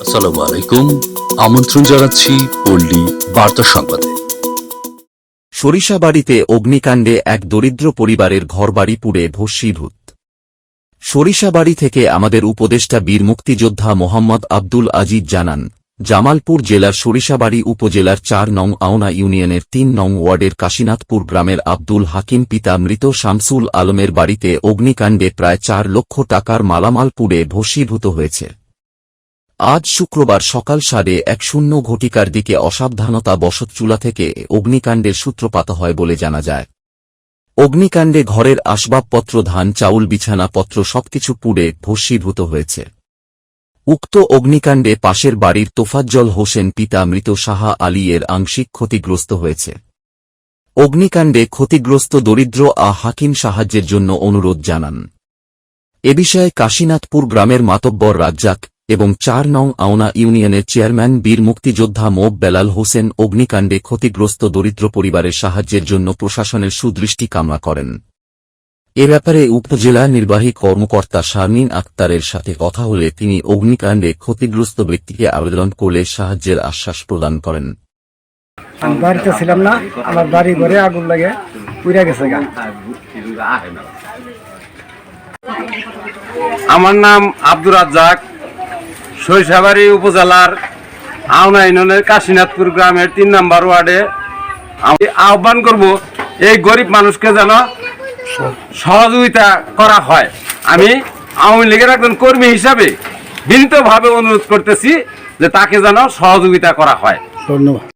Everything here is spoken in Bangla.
আসসালামু আলাইকুম আমন্ত্রণ জানাচ্ছি পল্লী বার্তা সংবাদে। সরিষাবাড়িতে অগ্নিকাণ্ডে এক দরিদ্র পরিবারের ঘরবাড়ি পুড়ে ভস্মীভূত সরিষাবাড়ি থেকে আমাদের উপদেষ্টা বীর মুক্তিযোদ্ধা মোহাম্মদ আব্দুল আজিজ জানান জামালপুর জেলার সরিষাবাড়ি উপজেলার চার নং আওনা ইউনিয়নের তিন নং ওয়ার্ডের কাশীনাথপুর গ্রামের আব্দুল হাকিম পিতা মৃত শামসুল আলমের বাড়িতে অগ্নিকাণ্ডে প্রায় চার লক্ষ টাকার মালামাল পুড়ে ভস্মীভূত হয়েছে। আজ শুক্রবার সকাল সাড়ে এক শূন্য ঘটিকার দিকে অসাবধানতা বশত চুলা থেকে অগ্নিকাণ্ডের সূত্রপাত হয় বলে জানা যায়। অগ্নিকাণ্ডে ঘরের আসবাবপত্র, ধান, চাউল, বিছানাপত্র সবকিছু পুড়ে ভস্মীভূত হয়েছে। উক্ত অগ্নিকাণ্ডে পাশের বাড়ির তোফাজ্জল হোসেন পিতা মৃত সাহা আলী এর আংশিক ক্ষতিগ্রস্ত হয়েছে। অগ্নিকাণ্ডে ক্ষতিগ্রস্ত দরিদ্র আ হাকিম সাহায্যের জন্য অনুরোধ জানান। এ বিষয়ে কাশীনাথপুর গ্রামের মাতব্বর রাজ্জাক এবং চার নং আওনা ইউনিয়নের চেয়ারম্যান বীর মুক্তিযোদ্ধা মোব বেলাল হোসেন অগ্নিকাণ্ডে ক্ষতিগ্রস্ত দরিদ্র পরিবারের সাহায্যের জন্য প্রশাসনের সুদৃষ্টি কামনা করেন। এ ব্যাপারে উপজেলা নির্বাহী কর্মকর্তা শারমিন আক্তারের সাথে কথা হলে তিনি অগ্নিকাণ্ডে ক্ষতিগ্রস্ত ব্যক্তিকে আবেদন করলে সাহায্যের আশ্বাস প্রদান করেন। আমি বাড়িতে ছিলাম না আমার বাড়ি ঘরে আগুন লাগে পুড়ে গেছে আমার নাম আব্দুর রাজ্জাক সরিষাবাড়ি উপজেলার আওনা ইউনিয়নের কাশীনাথপুর গ্রামের তিন নম্বর ওয়ার্ডে। আমি আহ্বান করব এই গরিব মানুষকে যেন সহযোগিতা করা হয়। আমি আওয়ামী লীগের একজন কর্মী হিসাবে বিনীতভাবে অনুরোধ করতেছি যে তাকে যেন সহযোগিতা করা হয়। ধন্যবাদ।